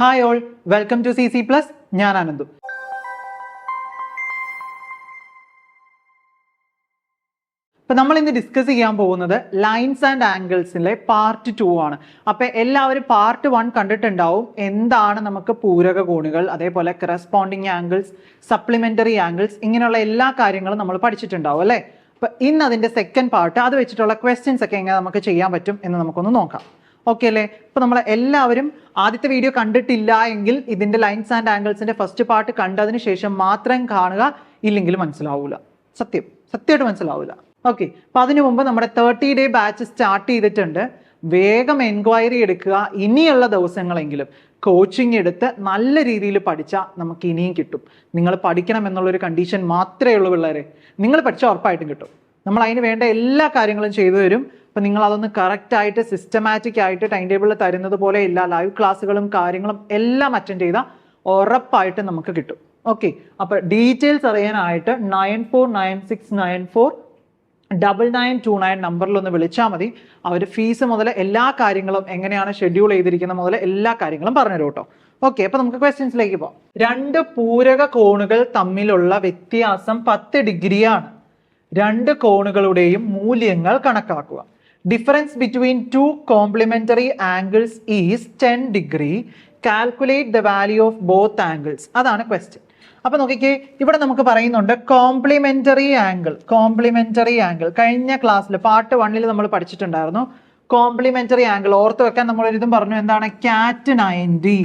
Hi all welcome to C C plus ഞാൻ ആനന്ദു ഇപ്പൊ നമ്മൾ ഇന്ന് ഡിസ്കസ് ചെയ്യാൻ പോകുന്നത് ലൈൻസ് ആൻഡ് ആംഗിൾസിലെ പാർട്ട് ടു ആണ്. അപ്പൊ എല്ലാവരും പാർട്ട് വൺ കണ്ടിട്ടുണ്ടാവും. എന്താണ് നമുക്ക് പൂരക കോണുകൾ അതേപോലെ കറസ്പോണ്ടിങ് ആംഗിൾസ് സപ്ലിമെന്ററി ആംഗിൾസ് ഇങ്ങനെയുള്ള എല്ലാ കാര്യങ്ങളും നമ്മൾ പഠിച്ചിട്ടുണ്ടാവും അല്ലേ? അപ്പൊ ഇന്ന് അതിന്റെ സെക്കൻഡ് പാർട്ട് അത് വെച്ചിട്ടുള്ള ക്വസ്റ്റ്യൻസ് ഒക്കെ എങ്ങനെ നമുക്ക് ചെയ്യാൻ പറ്റും എന്ന് നമുക്കൊന്ന് നോക്കാം. ഓക്കെ അല്ലേ? ഇപ്പൊ നമ്മൾ എല്ലാവരും ആദ്യത്തെ വീഡിയോ കണ്ടിട്ടില്ല എങ്കിൽ ഇതിന്റെ ലൈൻസ് ആൻഡ് ആംഗിൾസിന്റെ ഫസ്റ്റ് പാർട്ട് കണ്ടതിന് ശേഷം മാത്രം കാണുക ഇല്ലെങ്കിൽ മനസ്സിലാവൂല. സത്യം. സത്യമായിട്ട് മനസ്സിലാവൂല. ഓക്കെ അപ്പൊ അതിനു മുമ്പ് നമ്മുടെ തേർട്ടി ഡേ ബാച്ച് സ്റ്റാർട്ട് ചെയ്തിട്ടുണ്ട്. വേഗം എൻക്വയറി എടുക്കുക. ഇനിയുള്ള ദിവസങ്ങളെങ്കിലും കോച്ചിങ് എടുത്ത് നല്ല രീതിയിൽ പഠിച്ചാൽ നമുക്ക് ഇനിയും കിട്ടും. നിങ്ങൾ പഠിക്കണം എന്നുള്ളൊരു കണ്ടീഷൻ മാത്രമേ ഉള്ളൂ പിള്ളേരെ. നിങ്ങൾ പഠിച്ചാൽ ഉറപ്പായിട്ടും കിട്ടും. നമ്മൾ അതിന് വേണ്ട എല്ലാ കാര്യങ്ങളും ചെയ്തു തരും. അപ്പം നിങ്ങൾ അതൊന്ന് കറക്റ്റായിട്ട് സിസ്റ്റമാറ്റിക് ആയിട്ട് ടൈം ടേബിൾ തരുന്നത് പോലെ എല്ലാ ലൈവ് ക്ലാസ്സുകളും കാര്യങ്ങളും എല്ലാം അറ്റൻഡ് ചെയ്താൽ ഉറപ്പായിട്ട് നമുക്ക് കിട്ടും. ഓക്കെ അപ്പോൾ ഡീറ്റെയിൽസ് അറിയാനായിട്ട് nine four nine six nine four double nine two nine നമ്പറിൽ ഒന്ന് വിളിച്ചാൽ മതി. അവർ ഫീസ് മുതൽ എല്ലാ കാര്യങ്ങളും എങ്ങനെയാണ് ഷെഡ്യൂൾ ചെയ്തിരിക്കുന്നത് മുതൽ എല്ലാ കാര്യങ്ങളും പറഞ്ഞു കേട്ടോ. ഓക്കെ അപ്പൊ നമുക്ക് ക്വസ്റ്റ്യൻസിലേക്ക് പോകാം രണ്ട് പൂരക കോണുകൾ തമ്മിലുള്ള വ്യത്യാസം പത്ത് ഡിഗ്രിയാണ്. രണ്ട് കോണുകളുടെയും മൂല്യങ്ങൾ കണക്കാക്കുക. Difference between two complementary angles is ten degree calculate the value of both angles അതാണ് ക്വസ്റ്റ്യൻ അപ്പോൾ നോക്കിക്കേ ഇവിടെ നമുക്ക് പറയുന്നുണ്ട് കോംപ്ലിമെന്ററി ആംഗിൾ കോംപ്ലിമെന്ററി ആംഗിൾ കഴിഞ്ഞ ക്ലാസ്സിൽ പാർട്ട് വണ്ണിൽ നമ്മൾ പഠിച്ചിട്ടുണ്ടായിരുന്നു. കോംപ്ലിമെന്ററി ആംഗിൾ ഓർത്ത് വെക്കാൻ നമ്മൾ ഒരു പറഞ്ഞു. എന്താണ്? കാറ്റ് നയന്റി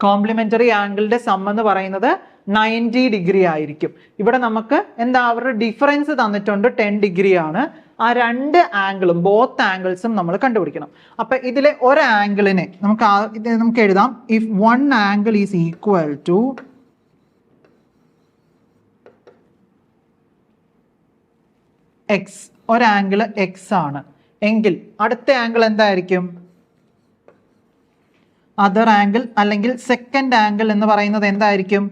കോംപ്ലിമെന്ററി ആംഗിളിന്റെ സം എന്ന് പറയുന്നത് നയന്റി ഡിഗ്രി ആയിരിക്കും. ഇവിടെ നമുക്ക് എന്താ അവരുടെ ഡിഫറൻസ് തന്നിട്ടുണ്ട് ടെൻ ഡിഗ്രി ആണ്. ആ രണ്ട് ആംഗിളും ബോത്ത് ആംഗിൾസും നമ്മൾ കണ്ടുപിടിക്കണം. അപ്പൊ ഇതിലെ ഒരു ആംഗിളിനെ നമുക്ക് നമുക്ക് എഴുതാം. If one angle is equal to x ഒരാംഗിൾ X ആണ്. എങ്കിൽ അടുത്ത ആംഗിൾ എന്തായിരിക്കും? അതർ ആംഗിൾ അല്ലെങ്കിൽ സെക്കൻഡ് ആംഗിൾ എന്ന് പറയുന്നത് എന്തായിരിക്കും?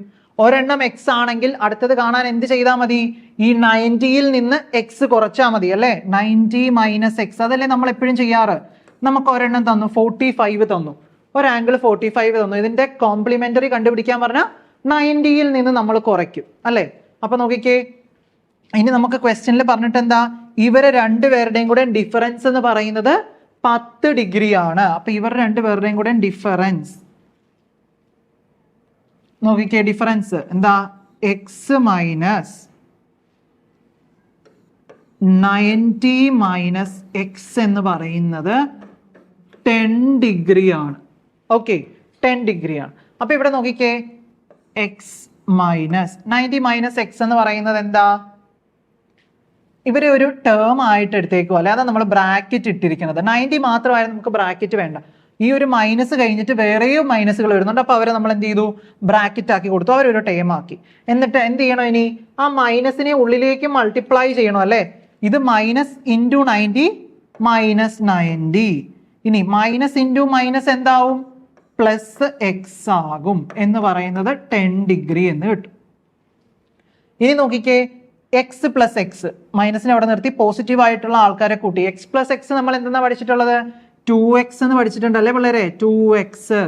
ഒരെണ്ണം എക്സ് ആണെങ്കിൽ അടുത്തത് കാണാൻ എന്ത് ചെയ്താൽ മതി? ഈ നയന്റിയിൽ നിന്ന് എക്സ് കുറച്ചാൽ മതി അല്ലേ? നയന്റി മൈനസ് എക്സ് അതല്ലേ നമ്മൾ എപ്പോഴും ചെയ്യാറ്? നമുക്ക് ഒരെണ്ണം തന്നു ഫോർട്ടി ഫൈവ് തന്നു. ഒരു ആംഗിൾ ഫോർട്ടി ഫൈവ് തന്നു. ഇതിന്റെ കോംപ്ലിമെന്ററി കണ്ടുപിടിക്കാൻ പറഞ്ഞാൽ നയന്റിയിൽ നിന്ന് നമ്മൾ കുറയ്ക്കും അല്ലേ? അപ്പൊ നോക്കിക്കേ ഇനി നമുക്ക് ക്വസ്റ്റ്യനിൽ പറഞ്ഞിട്ട് എന്താ? ഇവരെ രണ്ടുപേരുടെയും കൂടെ ഡിഫറൻസ് എന്ന് പറയുന്നത് പത്ത് ഡിഗ്രി ആണ് അപ്പൊ ഇവർ രണ്ടുപേരുടെയും കൂടെ ഡിഫറൻസ് നോക്കിക്കേ ഡിഫറൻസ് എന്താ? X minus ninety minus x എന്ന് പറയുന്നത് ടെൻ ഡിഗ്രി ആണ്. ഓക്കെ ടെൻ ഡിഗ്രി ആണ്. അപ്പൊ ഇവിടെ നോക്കിക്കേ x minus ninety minus x എന്ന് പറയുന്നത് എന്താ? ഇവരെ ഒരു ടേം ആയിട്ട് എടുത്തേക്കോ അല്ലാതെ നമ്മൾ ബ്രാക്കറ്റ് ഇട്ടിരിക്കുന്നത്. നയന്റി മാത്രമായിരുന്നു നമുക്ക് ബ്രാക്കറ്റ് വേണ്ട. ഈ ഒരു മൈനസ് കഴിഞ്ഞിട്ട് വേറെയും മൈനസുകൾ വരുന്നുണ്ട്. അപ്പോൾ അവരെ നമ്മൾ എന്ത് ചെയ്തു? ബ്രാക്കറ്റ് ആക്കി കൊടുത്തു. അവരൊരു ടേം ആക്കി. എന്നിട്ട് എന്ത് ചെയ്യണം ഇനി? ആ മൈനസിനെ ഉള്ളിലേക്ക് മൾട്ടിപ്ലൈ ചെയ്യണം അല്ലേ? ഇത് minus into ninety minus ninety ഇനി മൈനസ് ഇന്റു മൈനസ് എന്താവും? പ്ലസ് എക്സ് ആകും എന്ന് പറയുന്നത് ടെൻ ഡിഗ്രി എന്ന് കിട്ടും. ഇനി നോക്കിക്കേ. എക്സ് പ്ലസ് എക്സ് മൈനസിനെ അവിടെ നിർത്തി. പോസിറ്റീവ് ആയിട്ടുള്ള ആൾക്കാരെ കൂട്ടി. എക്സ് പ്ലസ് എക്സ് നമ്മൾ എന്തെന്നാണ് പഠിച്ചിട്ടുള്ളത്? ടു എക്സ് എന്ന് പഠിച്ചിട്ടുണ്ടല്ലേ പിള്ളേരെ? Two x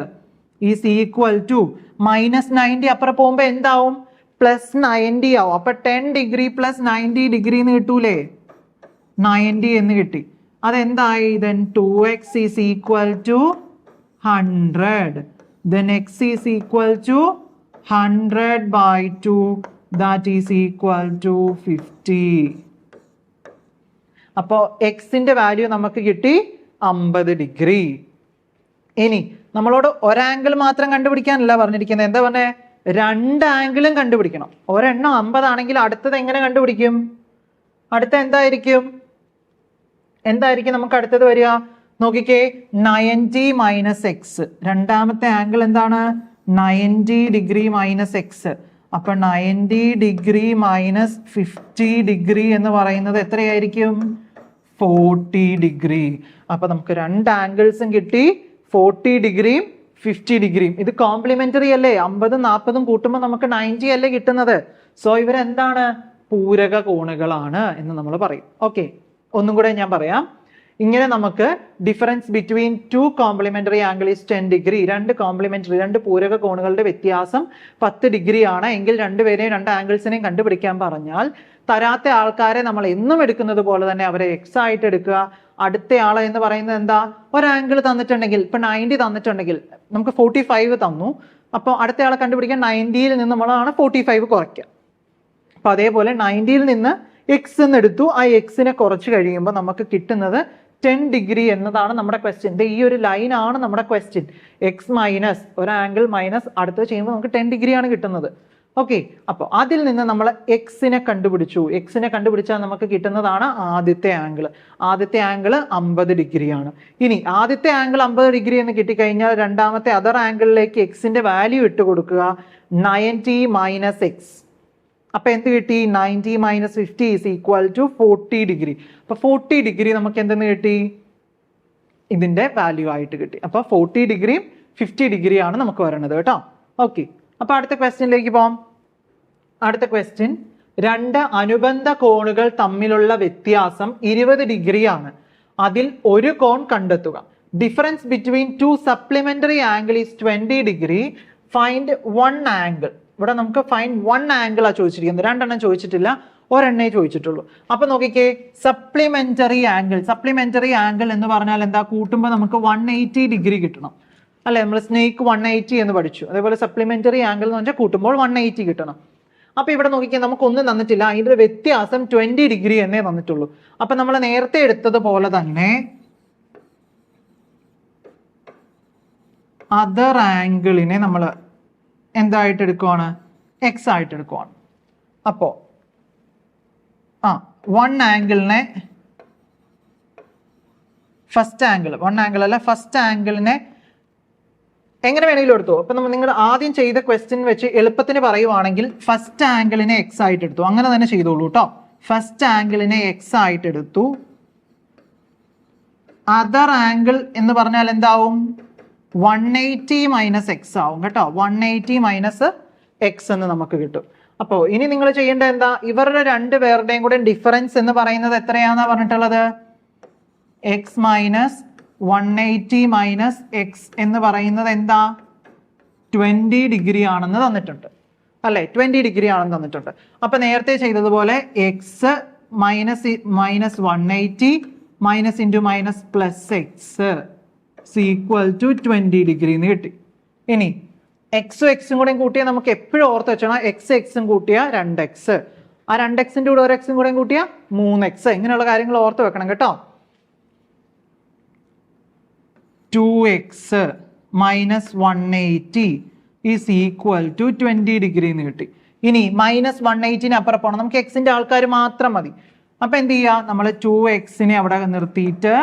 is equal to minus ninety അപ്പുറം പോകുമ്പോൾ എന്താവും? പ്ലസ് നയന്റി ആവും. അപ്പൊ ten degree plus ninety degree എന്ന് കിട്ടൂലേ? നയന്റി എന്ന് കിട്ടി. അതെന്തായി? Then two x is equal to hundred then x is equal to hundred by two that is equal to fifty അപ്പോൾ എക്സിന്റെ വാല്യൂ നമുക്ക് കിട്ടി അമ്പത് ഡിഗ്രി. ഇനി നമ്മളോട് ഒരാംഗിൾ മാത്രം കണ്ടുപിടിക്കാനല്ല പറഞ്ഞിരിക്കുന്നത്. എന്താ പറഞ്ഞേ? രണ്ട് ആംഗിളും കണ്ടുപിടിക്കണം. ഒരെണ്ണം അമ്പതാണെങ്കിൽ അടുത്തത് എങ്ങനെ കണ്ടുപിടിക്കും? അടുത്ത എന്തായിരിക്കും? എന്തായിരിക്കും നമുക്ക് അടുത്തത് വരിക? നോക്കിക്കേ നയന്റി മൈനസ് എക്സ്. രണ്ടാമത്തെ ആംഗിൾ എന്താണ്? Ninety degree minus x. അപ്പൊ ninety degree minus fifty degree എന്ന് പറയുന്നത് എത്രയായിരിക്കും? ഫോർട്ടി ഡിഗ്രി അപ്പൊ നമുക്ക് രണ്ട് ആംഗിൾസും കിട്ടി. ഫോർട്ടി ഡിഗ്രിയും ഫിഫ്റ്റി ഡിഗ്രിയും ഇത് കോംപ്ലിമെന്ററി അല്ലേ? അമ്പതും നാൽപ്പതും കൂട്ടുമ്പോൾ നമുക്ക് നയന്റി അല്ലേ കിട്ടുന്നത്? സോ ഇവരെന്താണ്? പൂരക കോണുകളാണ് എന്ന് നമ്മൾ പറയും. ഓക്കെ ഒന്നും കൂടെ ഞാൻ പറയാം. ഇങ്ങനെ നമുക്ക് difference between two complementary angle is ten degree രണ്ട് കോംപ്ലിമെന്ററി രണ്ട് പൂരക കോണുകളുടെ വ്യത്യാസം പത്ത് ഡിഗ്രി ആണ്. എങ്കിൽ രണ്ടുപേരെയും രണ്ട് ആംഗിൾസിനെയും കണ്ടുപിടിക്കാൻ പറഞ്ഞാൽ തരാത്ത ആൾക്കാരെ നമ്മൾ എന്നും എടുക്കുന്നത് പോലെ തന്നെ അവരെ എക്സ് ആയിട്ട് എടുക്കുക. അടുത്ത ആൾ എന്ന് പറയുന്നത് എന്താ? ഒരു ആംഗിൾ തന്നിട്ടുണ്ടെങ്കിൽ ഇപ്പൊ നയന്റി തന്നിട്ടുണ്ടെങ്കിൽ നമുക്ക് ഫോർട്ടി ഫൈവ് തന്നു അപ്പോൾ ആളെ കണ്ടുപിടിക്കാൻ നയന്റിയിൽ നിന്ന് നമ്മളാണ് ഫോർട്ടി ഫൈവ് കുറയ്ക്കുക. അപ്പൊ അതേപോലെ നയന്റിയിൽ നിന്ന് എക്സ് എന്ന് എടുത്തു. ആ എക്സിനെ കുറച്ച് കഴിയുമ്പോൾ നമുക്ക് കിട്ടുന്നത് ടെൻ ഡിഗ്രി എന്നതാണ് നമ്മുടെ ക്വസ്റ്റ്യൻ ഈ ഒരു ലൈൻ ആണ് നമ്മുടെ ക്വസ്റ്റ്യൻ എക്സ് മൈനസ് ഒരു ആംഗിൾ മൈനസ് അടുത്ത് ചെയ്യുമ്പോൾ നമുക്ക് ടെൻ ഡിഗ്രി ആണ് കിട്ടുന്നത്. ഓക്കെ അപ്പോൾ അതിൽ നിന്ന് നമ്മൾ എക്സിനെ കണ്ടുപിടിച്ചു. എക്സിനെ കണ്ടുപിടിച്ചാൽ നമുക്ക് കിട്ടുന്നതാണ് ആദ്യത്തെ ആംഗിൾ ആദ്യത്തെ ആംഗിൾ അമ്പത് ഡിഗ്രിയാണ്. ഇനി ആദ്യത്തെ ആംഗിൾ അമ്പത് ഡിഗ്രി എന്ന് കിട്ടിക്കഴിഞ്ഞാൽ രണ്ടാമത്തെ അതർ ആംഗിളിലേക്ക് എക്സിന്റെ വാല്യൂ ഇട്ട് കൊടുക്കുക. നയന്റി മൈനസ് എക്സ് അപ്പൊ എന്ത് കിട്ടി? Ninety minus fifty is equal to forty degree അപ്പോൾ ഫോർട്ടി ഡിഗ്രി നമുക്ക് എന്തെന്ന് കിട്ടി? ഇതിന്റെ വാല്യൂ ആയിട്ട് കിട്ടി. അപ്പോൾ ഫോർട്ടി ഡിഗ്രിയും ഫിഫ്റ്റി ഡിഗ്രിയാണ് നമുക്ക് വരണത് കേട്ടോ. ഓക്കെ അപ്പൊ അടുത്ത ക്വസ്റ്റ്യനിലേക്ക് പോവാം. അടുത്ത ക്വസ്റ്റ്യൻ രണ്ട് അനുബന്ധ കോണുകൾ തമ്മിലുള്ള വ്യത്യാസം ഇരുപത് ഡിഗ്രിയാണ്. അതിൽ ഒരു കോൺ കണ്ടെത്തുക. Difference between two supplementary angle is twenty degree find one angle ഇവിടെ നമുക്ക് ഫൈൻഡ് വൺ ആംഗിൾ ആ ചോദിച്ചിരിക്കുന്നത്. രണ്ടെണ്ണം ചോദിച്ചിട്ടില്ല. ഒരെണ്ണേ ചോദിച്ചിട്ടുള്ളൂ. അപ്പൊ നോക്കിക്കേ. സപ്ലിമെന്ററി ആംഗിൾ സപ്ലിമെന്ററി ആംഗിൾ എന്ന് പറഞ്ഞാൽ എന്താ? കൂട്ടുമ്പോൾ നമുക്ക് വൺ എയ്റ്റി ഡിഗ്രി കിട്ടണം. അല്ലെ നമ്മൾ സ്നേക്ക് വൺ എയ്റ്റി എന്ന് പഠിച്ചു. അതേപോലെ സപ്ലിമെന്ററി ആംഗിൾ എന്ന് പറഞ്ഞാൽ കൂട്ടുമ്പോൾ വൺ എയ്റ്റി കിട്ടണം. അപ്പോൾ ഇവിടെ നോക്കിക്കേ നമുക്കൊന്നും തന്നിട്ടില്ല. അതിന്റെ വ്യത്യാസം ട്വന്റി ഡിഗ്രി എന്നേ തന്നിട്ടുള്ളൂ. അപ്പൊ നമ്മൾ നേരത്തെ എടുത്തതുപോലെ തന്നെ അതർ ആംഗിളിനെ നമ്മൾ എന്തായിട്ട് എടുക്കുവാണ്? എക്സ് ആയിട്ട് എടുക്കുവാണ്. അപ്പോൾ ആ വൺ ആംഗിളിനെ ഫസ്റ്റ് ആംഗിൾ വൺ ആംഗിൾ അല്ല ഫസ്റ്റ് ആംഗിളിനെ എങ്ങനെ വേണമെങ്കിലും എടുത്തു. അപ്പൊ നമ്മൾ നിങ്ങൾ ആദ്യം ചെയ്ത ക്വസ്റ്റ്യൻ വെച്ച് എളുപ്പത്തിന് പറയുവാണെങ്കിൽ ഫസ്റ്റ് ആംഗിളിനെ എക്സ് ആയിട്ട് എടുത്തു. അങ്ങനെ തന്നെ ചെയ്തോളൂ കേട്ടോ ഫസ്റ്റ് ആംഗിളിനെ എക്സ് ആയിട്ട് എടുത്തു. അതർ ആംഗിൾ എന്ന് പറഞ്ഞാൽ എന്താവും? വൺ എയ്റ്റി മൈനസ് എക്സ് ആവും കേട്ടോ. വൺ എയ്റ്റി മൈനസ് എക്സ് എന്ന് നമുക്ക് കിട്ടും. അപ്പോൾ ഇനി നിങ്ങൾ ചെയ്യേണ്ടത് എന്താ? ഇവരുടെ രണ്ട് പേരുടെയും കൂടെ ഡിഫറൻസ് എന്ന് പറയുന്നത് എത്രയാണെന്നാ പറഞ്ഞിട്ടുള്ളത്? X minus one eighty minus x എന്ന് പറയുന്നത് എന്താ? ട്വന്റി ഡിഗ്രി ആണെന്ന് തന്നിട്ടുണ്ട്. അല്ലേ? ട്വന്റി ഡിഗ്രി ആണെന്ന് തന്നിട്ടുണ്ട്. അപ്പൊ നേരത്തെ ചെയ്തതുപോലെ x minus minus one eighty minus into minus plus x is equal to twenty degree എന്ന് കിട്ടി. ഇനി എക്സും എക്സും കൂടെയും കൂട്ടിയാൽ നമുക്ക് എപ്പോഴും ഓർത്ത് വെച്ചോണം. എക്സ് എക്സും കൂട്ടിയാൽ രണ്ട് എക്സ് ആ രണ്ട് എക്സിന്റെ കൂടെ ഒരു എക്സും കൂടെയും കൂട്ടിയാൽ മൂന്ന് എക്സ് ഇങ്ങനെയുള്ള കാര്യങ്ങൾ ഓർത്ത് വെക്കണം കേട്ടോ. Two x minus one eighty is equal to twenty degree എന്ന് കിട്ടി. ഇനി മൈനസ് വൺ എയ്റ്റിന് അപ്പുറം പോകണം നമുക്ക് എക്സിന്റെ ആൾക്കാർ മാത്രം മതി. അപ്പൊ എന്ത് ചെയ്യുക നമ്മൾ ടു എക്സിനെ അവിടെ നിർത്തിയിട്ട്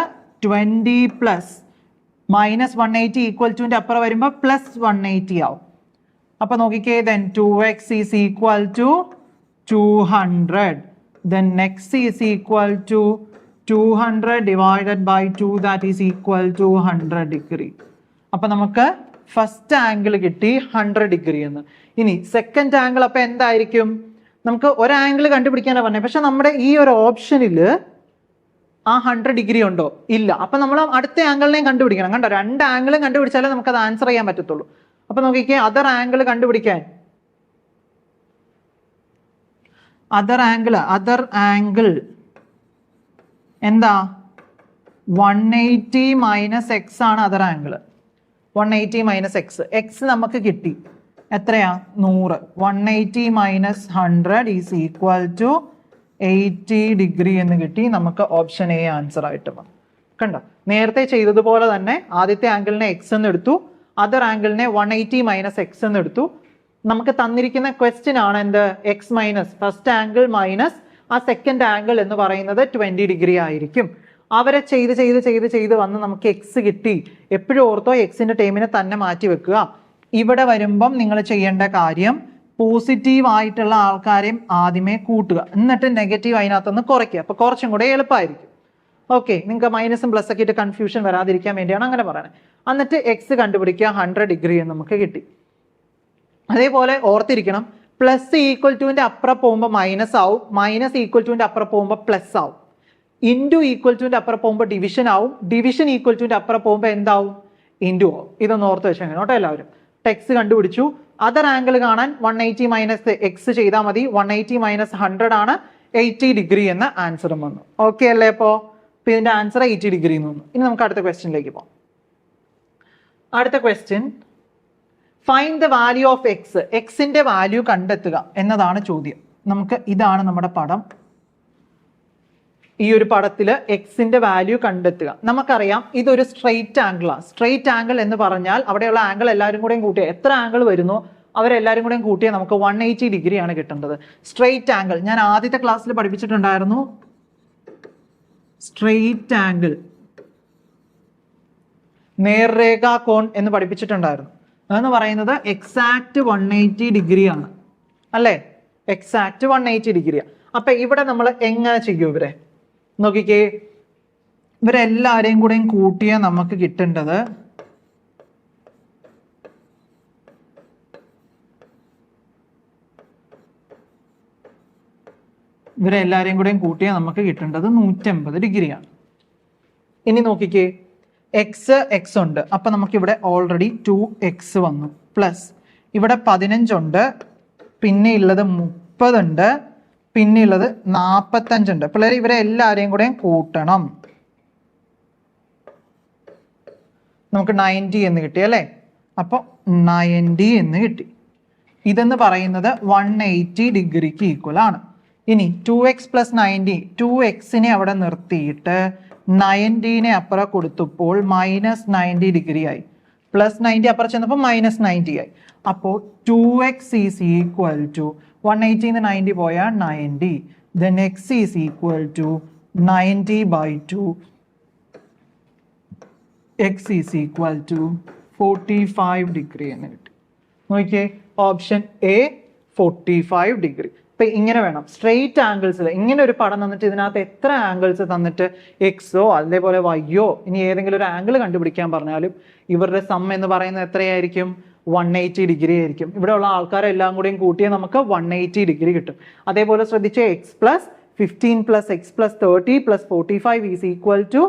twenty plus minus one eighty equal ടുവിന്റെ അപ്പുറം വരുമ്പോൾ പ്ലസ് വൺ എയ്റ്റി ആവും. അപ്പൊ നോക്കിക്കേ then two x is equal to two hundred then next is equal to two hundred divided by two that is equal to hundred degree അപ്പൊ നമുക്ക് first angle കിട്ടി hundred degree എന്ന്. ഇനി second angle അപ്പോൾ എന്തായിരിക്കും? നമുക്ക് ഒരു ആംഗിൾ കണ്ടുപിടിക്കാനാണ് പറഞ്ഞത് പക്ഷെ നമ്മുടെ ഈ ഒരു ഓപ്ഷനിൽ ആ ഹൺഡ്രഡ് ഡിഗ്രി ഉണ്ടോ? ഇല്ല. അപ്പം നമ്മൾ അടുത്ത ആംഗിളിനെയും കണ്ടുപിടിക്കണം. കണ്ടോ? രണ്ട് ആംഗിളും കണ്ടുപിടിച്ചാലേ നമുക്ക് അത് ആൻസർ ചെയ്യാൻ പറ്റത്തുള്ളൂ. അപ്പം നോക്കിക്കേ അതർ ആംഗിൾ കണ്ടുപിടിക്കാൻ. അതർ ആംഗിൾ അതർ ആംഗിൾ എന്താ? വൺ എയ്റ്റി മൈനസ് എക്സ് ആണ് other angle one eighty minus x x നമുക്ക് കിട്ടി. എത്രയാ? നൂറ്. One eighty minus hundred is equal to eighty degree എന്ന് കിട്ടി. നമുക്ക് ഓപ്ഷൻ എ ആൻസർ ആയിട്ട് വന്നു. കണ്ടോ? നേരത്തെ ചെയ്തതുപോലെ തന്നെ ആദ്യത്തെ ആംഗിളിനെ എക്സ് എന്ന് എടുത്തു. അതർ ആംഗിളിനെ വൺ എയ്റ്റി മൈനസ് എക്സ് എന്ന് എടുത്തു. നമുക്ക് തന്നിരിക്കുന്ന ക്വസ്റ്റ്യൻ ആണ് എന്ത്? X minus first angle minus ആ സെക്കൻഡ് ആംഗിൾ എന്ന് പറയുന്നത് ട്വന്റി ഡിഗ്രി ആയിരിക്കും. അവരെ ചെയ്ത് ചെയ്ത് ചെയ്ത് ചെയ്ത് വന്ന് നമുക്ക് എക്സ് കിട്ടി. എപ്പോഴും ഓർത്തോ എക്സിന്റെ ടൈമിനെ തന്നെ മാറ്റി വെക്കുക. ഇവിടെ വരുമ്പം നിങ്ങൾ ചെയ്യേണ്ട കാര്യം പോസിറ്റീവ് ആയിട്ടുള്ള ആൾക്കാരെയും ആദ്യമേ കൂട്ടുക. എന്നിട്ട് നെഗറ്റീവ് അതിനകത്തുനിന്ന് കുറയ്ക്കുക. അപ്പോൾ കുറച്ചും കൂടെ എളുപ്പമായിരിക്കും. ഓക്കെ നിങ്ങൾക്ക് മൈനസും പ്ലസ് ഒക്കെ ഇട്ട് കൺഫ്യൂഷൻ വരാതിരിക്കാൻ വേണ്ടിയാണ് അങ്ങനെ പറയുന്നത്. എന്നിട്ട് എക്സ് കണ്ടുപിടിക്കുക ഹൺഡ്രഡ് ഡിഗ്രി എന്ന് നമുക്ക് കിട്ടി. അതേപോലെ ഓർത്തിരിക്കണം. പ്ലസ് ഈക്വൽ ടുവിന്റെ അപ്പുറം പോകുമ്പോൾ മൈനസ് ആവും. മൈനസ് ഈക്വൽ ടുവിന്റെ അപ്പുറം പോകുമ്പോൾ പ്ലസ് ആവും. ഇന്റു ഈക്വൽ ടുവിന്റെ അപ്പുറം പോകുമ്പോൾ ഡിവിഷൻ ആവും. ഡിവിഷൻ ഈക്വൽ ടുവിന്റെ അപ്പുറം പോകുമ്പോൾ എന്താവും? ഇന്റു ആവും. ഇതൊന്ന് ഓർത്ത് വെച്ചാൽ കേട്ടോ എല്ലാവരും. ടെക്സ് കണ്ടുപിടിച്ചു. അതർ ആംഗിൾ കാണാൻ വൺ എയ്റ്റി മൈനസ് എക്സ് ചെയ്താൽ മതി. വൺ എയ്റ്റി മൈനസ് ഹൺഡ്രഡ് ആണ് എയ്റ്റി ഡിഗ്രി എന്ന ആൻസറും വന്നു. ഓക്കെ അല്ലേ അപ്പോൾ അപ്പോൾ ഇതിന്റെ ആൻസർ എയ്റ്റി ഡിഗ്രി എന്ന് വന്നു. ഇനി നമുക്ക് അടുത്ത ക്വസ്റ്റ്യനിലേക്ക് പോകാം അടുത്ത question find the value of x എക്സിന്റെ വാല്യൂ കണ്ടെത്തുക എന്നതാണ് ചോദ്യം. നമുക്ക് ഇതാണ് നമ്മുടെ പടം. ഈ ഒരു പടത്തിൽ എക്സിന്റെ വാല്യൂ കണ്ടെത്തുക. നമുക്കറിയാം ഇതൊരു സ്ട്രെയിറ്റ് ആംഗിളാണ് സ്ട്രെയിറ്റ് ആംഗിൾ എന്ന് പറഞ്ഞാൽ അവിടെയുള്ള ആംഗിൾ എല്ലാവരും കൂടെയും കൂട്ടിയ. എത്ര ആംഗിൾ വരുന്നു? അവരെല്ലാവരും കൂടെയും കൂട്ടിയാൽ നമുക്ക് വൺ എയ്റ്റി ഡിഗ്രിയാണ് കിട്ടേണ്ടത് സ്ട്രെയിറ്റ് ആംഗിൾ ഞാൻ ആദ്യത്തെ ക്ലാസ്സിൽ പഠിപ്പിച്ചിട്ടുണ്ടായിരുന്നു. സ്ട്രെയിറ്റ് ആംഗിൾ നേർരേഖാ കോൺ എന്ന് പഠിപ്പിച്ചിട്ടുണ്ടായിരുന്നു. അതെന്ന് പറയുന്നത് എക്സാക്ട് വൺ എയ്റ്റി ഡിഗ്രി ആണ് അല്ലേ? എക്സാക്ട് വൺ എയ്റ്റി ഡിഗ്രിയാണ് അപ്പൊ ഇവിടെ നമ്മൾ എങ്ങനെ ചെയ്യും ഇവരെ? നോക്കിക്കേ. ഇവരെല്ലാരെയും കൂടെയും കൂട്ടിയ നമുക്ക് കിട്ടേണ്ടത്. ഇവരെല്ലാരെയും കൂടെയും കൂട്ടിയാൽ നമുക്ക് കിട്ടേണ്ടത് നൂറ്റമ്പത് ഡിഗ്രിയാണ് ഇനി നോക്കിക്കേ. എക്സ് എക്സ് ഉണ്ട്. അപ്പൊ നമുക്ക് ഇവിടെ ഓൾറെഡി ടു എക്സ് വന്നു. പ്ലസ് ഇവിടെ പതിനഞ്ചുണ്ട് പിന്നെ ഉള്ളത് മുപ്പതുണ്ട് പിന്നെ ഉള്ളത് നാപ്പത്തഞ്ചുണ്ട് പിള്ളേർ ഇവരെ എല്ലാവരെയും കൂടെയും കൂട്ടണം. നമുക്ക് നയന്റി എന്ന് കിട്ടി അല്ലേ? അപ്പോൾ നയന്റി എന്ന് കിട്ടി. ഇതെന്ന് പറയുന്നത് വൺ എയ്റ്റി ഡിഗ്രിക്ക് ഈക്വൽ ആണ്. ഇനി two x plus ninety two എക്സിനെ അവിടെ നിർത്തിയിട്ട് നയന്റീനെ അപ്പുറം കൊടുത്തപ്പോൾ മൈനസ് നയന്റി ഡിഗ്രി ആയി. പ്ലസ് നയന്റി അപ്പുറം ചെന്നപ്പോൾ മൈനസ് നയന്റി ആയി. അപ്പോൾ two x is equal to one എയ്റ്റീന്ന് ninety പോയാൽ ninety then x is equal to ninety by two x is equal to forty five degree എന്ന് കിട്ടി. നോക്കിയേ option A forty five degree ഇപ്പൊ ഇങ്ങനെ വേണം. സ്ട്രെയിറ്റ് ആംഗിൾസിൽ ഇങ്ങനെ ഒരു പടം തന്നിട്ട് ഇതിനകത്ത് എത്ര ആംഗിൾസ് തന്നിട്ട് എക്സോ അതേപോലെ വൈയോ ഇനി ഏതെങ്കിലും ഒരു ആംഗിൾ കണ്ടുപിടിക്കാൻ പറഞ്ഞാലും ഇവരുടെ സം എന്ന് പറയുന്നത് എത്രയായിരിക്കും? വൺ എയ്റ്റി ഡിഗ്രി ആയിരിക്കും. ഇവിടെ ഉള്ള ആൾക്കാരെല്ലാം കൂടിയും കൂട്ടിയാൽ നമുക്ക് വൺ എയ്റ്റി ഡിഗ്രി കിട്ടും. അതേപോലെ ശ്രദ്ധിച്ച് x plus fifteen plus x plus thirty plus forty five is equal to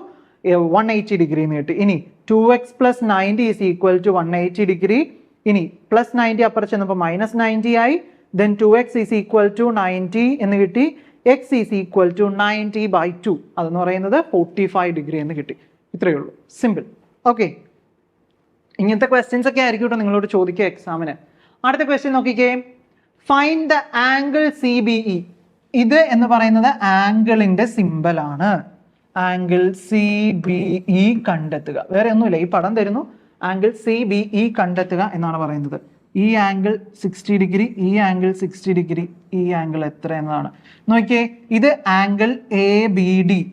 one eighty degree എന്ന് കിട്ടും. ഇനി two x plus ninety is equal to one eighty degree ഇനി പ്ലസ് നയന്റി അപ്പുറം ചെന്നപ്പോൾ minus ninety ആയി. Then two x is equal to ninety എന്ന് കിട്ടി. X is equal to ninety by two അതെന്ന് പറയുന്നത് ഫോർട്ടി ഫൈവ് ഡിഗ്രി എന്ന് കിട്ടി. ഇത്രയേ ഉള്ളൂ. സിമ്പിൾ ഓക്കെ ഇങ്ങനത്തെ ക്വസ്റ്റ്യൻസ് ഒക്കെ ആയിരിക്കും കേട്ടോ നിങ്ങളോട് ചോദിക്കുക എക്സാമിന് അടുത്ത ക്വസ്റ്റ്യൻ നോക്കിക്കേ. Find the angle C B E ഇത് എന്ന് പറയുന്നത് ആംഗിളിന്റെ സിമ്പലാണ് ആംഗിൾ സി ബി ഇ കണ്ടെത്തുക. വേറെ ഒന്നുമില്ല. ഈ പടം തരുന്നു. ആംഗിൾ സി ബി ഇ കണ്ടെത്തുക എന്നാണ് പറയുന്നത്. ഈ ആംഗിൾ സിക്സ്റ്റി ഡിഗ്രി ഈ ആംഗിൾ സിക്സ്റ്റി ഡിഗ്രി ഈ ആംഗിൾ എത്ര എന്നതാണ്. നോക്കിയേ ഇത് ആംഗിൾ എ ബി ഡി.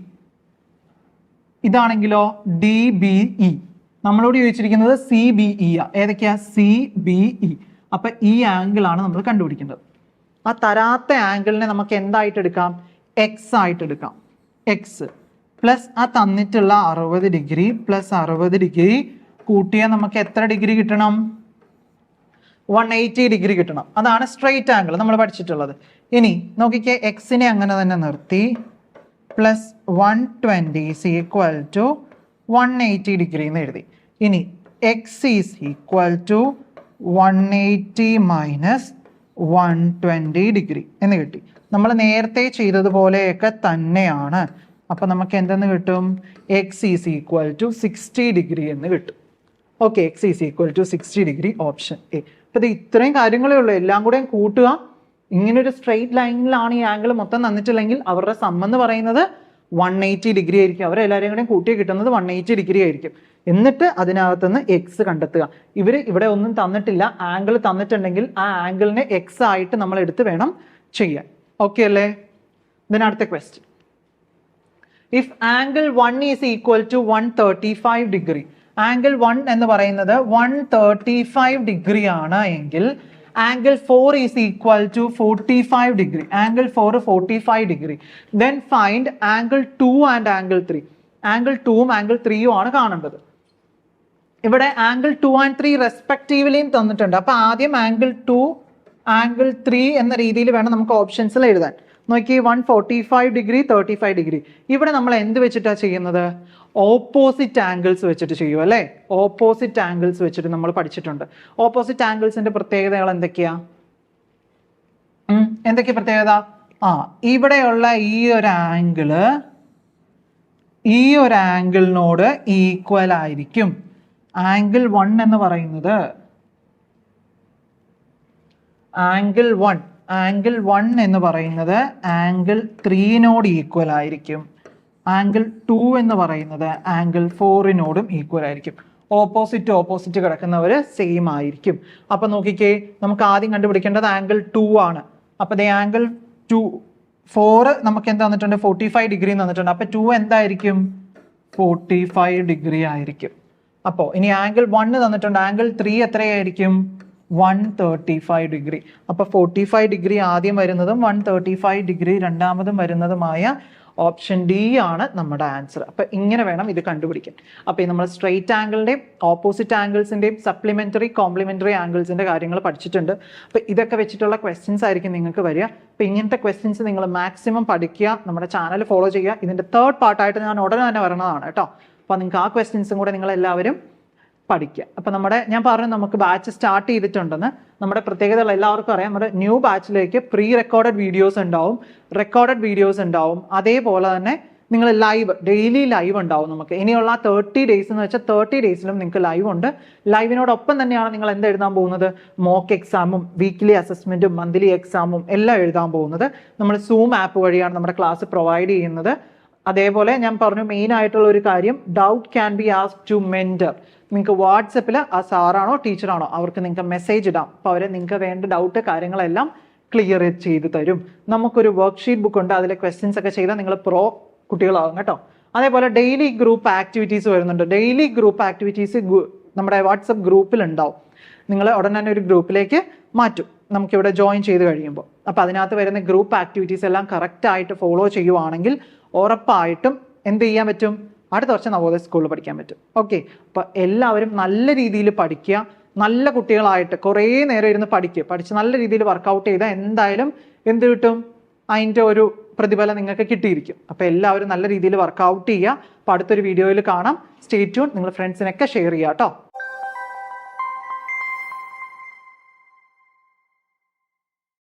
ഇതാണെങ്കിലോ ഡി ബി ഇ. നമ്മളോട് ചോദിച്ചിരിക്കുന്നത് സി ബി ഇ ആ. ഏതൊക്കെയാ? C B E. അപ്പൊ ഈ ആംഗിൾ ആണ് നമ്മൾ കണ്ടുപിടിക്കേണ്ടത്. ആ തരാത്ത ആംഗിളിനെ നമുക്ക് എന്തായിട്ട് എടുക്കാം? എക്സ് ആയിട്ട് എടുക്കാം. എക്സ് പ്ലസ് ആ തന്നിട്ടുള്ള അറുപത് ഡിഗ്രി പ്ലസ് അറുപത് ഡിഗ്രി കൂട്ടിയാൽ നമുക്ക് എത്ര ഡിഗ്രി കിട്ടണം? വൺ എയ്റ്റി ഡിഗ്രി കിട്ടണം. അതാണ് സ്ട്രെയിറ്റ് ആംഗിൾ നമ്മൾ പഠിച്ചിട്ടുള്ളത്. ഇനി നോക്കിക്കേ എക്സിനെ അങ്ങനെ തന്നെ നിർത്തി. Plus one twenty is equal to one eighty degree എന്ന് എഴുതി. ഇനി x is equal to one eighty minus one twenty degree എന്ന് കിട്ടി. നമ്മൾ നേരത്തെ ചെയ്തതുപോലെയൊക്കെ തന്നെയാണ്. അപ്പം നമുക്ക് എന്തെന്ന് കിട്ടും? X is equal to sixty degree എന്ന് കിട്ടും. Okay x is equal to sixty degree option A അപ്പോൾ ഇത് ഇത്രയും കാര്യങ്ങളേ ഉള്ളൂ. എല്ലാം കൂടെ കൂട്ടുക. ഇങ്ങനെ ഒരു സ്ട്രെയിറ്റ് ലൈനിലാണ് ഈ ആംഗിൾ മൊത്തം തന്നിട്ടില്ലെങ്കിൽ അവരുടെ സം എന്ന് പറയുന്നത് വൺ എയ്റ്റി ഡിഗ്രി ആയിരിക്കും. അവരെല്ലാവരെയും കൂടെ കൂട്ടി കിട്ടുന്നത് വൺ എയ്റ്റി ഡിഗ്രി ആയിരിക്കും. എന്നിട്ട് അതിനകത്തുനിന്ന് എക്സ് കണ്ടെത്തുക. ഇവർ ഇവിടെ ഒന്നും തന്നിട്ടില്ല. ആംഗിൾ തന്നിട്ടുണ്ടെങ്കിൽ ആ ആംഗിളിനെ എക്സ് ആയിട്ട് നമ്മൾ എടുത്ത് വേണം ചെയ്യാൻ. ഓക്കെ അല്ലേ? ഇതിനടുത്ത question if angle one is equal to one thirty five degree angle one എന്ന് പറയുന്നത് വൺ തേർട്ടി ഫൈവ് ഡിഗ്രി ആണ് എങ്കിൽ angle four is equal to forty five degree. Angle four forty five degree. Then find angle two and angle three angle ടൂവും angle ത്രീയും ആണ് കാണേണ്ടത്. ഇവിടെ angle two and three റെസ്പെക്റ്റീവ്ലിയും തന്നിട്ടുണ്ട്. അപ്പൊ ആദ്യം ആംഗിൾ ടു ആംഗിൾ ത്രീ എന്ന രീതിയിൽ വേണം നമുക്ക് ഓപ്ഷൻസിൽ എഴുതാൻ. നോക്കി one forty five degree thirty five degree ഇവിടെ നമ്മൾ എന്ത് വെച്ചിട്ടാണ് ചെയ്യുന്നത്? ഓപ്പോസിറ്റ് ആംഗിൾസ് വെച്ചിട്ട് ചെയ്യും അല്ലേ? ഓപ്പോസിറ്റ് ആംഗിൾസ് വെച്ചിട്ട് നമ്മൾ പഠിച്ചിട്ടുണ്ട്. ഓപ്പോസിറ്റ് ആംഗിൾസിന്റെ പ്രത്യേകതകൾ എന്തൊക്കെയാ? എന്തൊക്കെ പ്രത്യേകത? ആ ഇവിടെയുള്ള ഈ ഒരു ആംഗിൾ ഈ ഒരു ആംഗിളിനോട് ഈക്വൽ ആയിരിക്കും. ആംഗിൾ വൺ എന്ന് പറയുന്നത്. ആംഗിൾ വൺ ആംഗിൾ വൺ എന്ന് പറയുന്നത് ആംഗിൾ ത്രീനോട് ഈക്വൽ ആയിരിക്കും. ആംഗിൾ ടു എന്ന് പറയുന്നത് ആംഗിൾ ഫോറിനോടും ഈക്വൽ ആയിരിക്കും. ഓപ്പോസിറ്റ് ഓപ്പോസിറ്റ് കിടക്കുന്നവർ സെയിം ആയിരിക്കും. അപ്പൊ നോക്കിക്കേ നമുക്ക് ആദ്യം കണ്ടുപിടിക്കേണ്ടത് ആംഗിൾ ടു ആണ്. അപ്പൊ ദേ ആംഗിൾ ടു ഫോർ നമുക്ക് എന്ത് തന്നിട്ടുണ്ട്? ഫോർട്ടി ഫൈവ് ഡിഗ്രി തന്നിട്ടുണ്ട്. അപ്പൊ ടു എന്തായിരിക്കും? ഫോർട്ടി ഫൈവ് ഡിഗ്രി ആയിരിക്കും. അപ്പോൾ ഇനി ആംഗിൾ വണ്ണ് തന്നിട്ടുണ്ട്. ആംഗിൾ ത്രീ എത്രയായിരിക്കും? വൺ തേർട്ടി ഫൈവ് ഡിഗ്രി അപ്പൊ ഫോർട്ടി ഫൈവ് ഡിഗ്രി ആദ്യം വരുന്നതും വൺ തേർട്ടി ഫൈവ് ഡിഗ്രി രണ്ടാമതും വരുന്നതുമായ ഓപ്ഷൻ ഡി ആണ് നമ്മുടെ ആൻസർ അപ്പൊ ഇങ്ങനെ വേണം ഇത് കണ്ടുപിടിക്കാൻ. അപ്പൊ നമ്മൾ സ്ട്രെയിറ്റ് ആംഗിളിന്റെയും ഓപ്പോസിറ്റ് ആംഗിൾസിന്റെയും സപ്ലിമെന്ററി കോംപ്ലിമെന്ററി ആംഗിൾസിന്റെ കാര്യങ്ങൾ പഠിച്ചിട്ടുണ്ട്. അപ്പൊ ഇതൊക്കെ വെച്ചിട്ടുള്ള ക്വസ്റ്റ്യൻസ് ആയിരിക്കും നിങ്ങൾക്ക് വരിക. അപ്പൊ ഇങ്ങനത്തെ ക്വസ്റ്റ്യൻസ് നിങ്ങൾ മാക്സിമം പഠിക്കുക നമ്മുടെ ചാനൽ ഫോളോ ചെയ്യുക. ഇതിന്റെ തേർഡ് പാർട്ടായിട്ട് ഞാൻ ഉടനെ തന്നെ വരണതാണ് കേട്ടോ. അപ്പൊ നിങ്ങൾക്ക് ആ ക്വസ്റ്റ്യൻസും കൂടെ നിങ്ങൾ എല്ലാവരും പഠിക്കുക. അപ്പൊ നമ്മുടെ ഞാൻ പറഞ്ഞു നമുക്ക് ബാച്ച് സ്റ്റാർട്ട് ചെയ്തിട്ടുണ്ടെന്ന്. നമ്മുടെ പ്രത്യേകതകൾ എല്ലാവർക്കും അറിയാം. നമ്മുടെ ന്യൂ ബാച്ചിലേക്ക് പ്രീ റെക്കോർഡഡ് വീഡിയോസ് ഉണ്ടാവും റെക്കോർഡഡ് വീഡിയോസ് ഉണ്ടാവും. അതേപോലെ തന്നെ നിങ്ങൾ ലൈവ് ഡെയിലി ലൈവ് ഉണ്ടാവും നമുക്ക്. ഇനിയുള്ള തേർട്ടി ഡേയ്സ് എന്ന് വെച്ചാൽ തേർട്ടി ഡേയ്സിലും നിങ്ങൾക്ക് ലൈവ് ഉണ്ട്. ലൈവിനോടൊപ്പം തന്നെയാണ് നിങ്ങൾ എന്ത് എഴുതാൻ പോകുന്നത്? മോക്ക് എക്സാമും വീക്ക്ലി അസസ്മെന്റും മന്ത്ലി എക്സാമും എല്ലാം എഴുതാൻ പോകുന്നത്. നമ്മൾ സൂം ആപ്പ് വഴിയാണ് നമ്മുടെ ക്ലാസ് പ്രൊവൈഡ് ചെയ്യുന്നത്. അതേപോലെ ഞാൻ പറഞ്ഞു മെയിൻ ആയിട്ടുള്ള ഒരു കാര്യം doubt can be ask to mentor നിങ്ങൾക്ക് വാട്സപ്പിൽ ആ സാറാണോ ടീച്ചറാണോ അവർക്ക് നിങ്ങൾക്ക് മെസ്സേജ് ഇടാം. അപ്പോൾ അവരെ നിങ്ങൾക്ക് വേണ്ട ഡൗട്ട് കാര്യങ്ങളെല്ലാം ക്ലിയർ ചെയ്ത് തരും. നമുക്കൊരു വർക്ക്ഷീറ്റ് ബുക്ക് ഉണ്ട് അതിലെ ക്വസ്റ്റ്യൻസ് ഒക്കെ ചെയ്താൽ നിങ്ങൾ പ്രോ കുട്ടികളാകും കേട്ടോ. അതേപോലെ ഡെയിലി ഗ്രൂപ്പ് ആക്ടിവിറ്റീസ് വരുന്നുണ്ട്. ഡെയിലി ഗ്രൂപ്പ് ആക്ടിവിറ്റീസ് നമ്മുടെ വാട്സപ്പ് ഗ്രൂപ്പിൽ ഉണ്ടാവും. നിങ്ങൾ ഉടനെ തന്നെ ഒരു ഗ്രൂപ്പിലേക്ക് മാറ്റും. നമുക്കിവിടെ ജോയിൻ ചെയ്ത് കഴിയുമ്പോൾ. അപ്പോൾ അതിനകത്ത് വരുന്ന ഗ്രൂപ്പ് ആക്ടിവിറ്റീസ് എല്ലാം കറക്റ്റായിട്ട് ഫോളോ ചെയ്യുവാണെങ്കിൽ ഉറപ്പായിട്ടും എന്ത് ചെയ്യാൻ പറ്റും? അടുത്ത വർഷം നവോദയ സ്കൂളിൽ പഠിക്കാൻ പറ്റും. ഓക്കെ അപ്പോൾ എല്ലാവരും നല്ല രീതിയിൽ പഠിക്കുക. നല്ല കുട്ടികളായിട്ട് കുറേ നേരം ഇരുന്ന് പഠിക്കുക പഠിച്ച് നല്ല രീതിയിൽ വർക്കൗട്ട് ചെയ്താൽ എന്തായാലും എന്ത് കിട്ടും? അതിന്റെ ഒരു പ്രതിഫലം നിങ്ങൾക്ക് കിട്ടിയിരിക്കും. അപ്പോൾ എല്ലാവരും നല്ല രീതിയിൽ വർക്കൗട്ട് ചെയ്യുക. അപ്പോൾ അടുത്തൊരു വീഡിയോയിൽ കാണാം. സ്റ്റേ ട്യൂൺ നിങ്ങൾ ഫ്രണ്ട്സിനൊക്കെ ഷെയർ ചെയ്യുക കേട്ടോ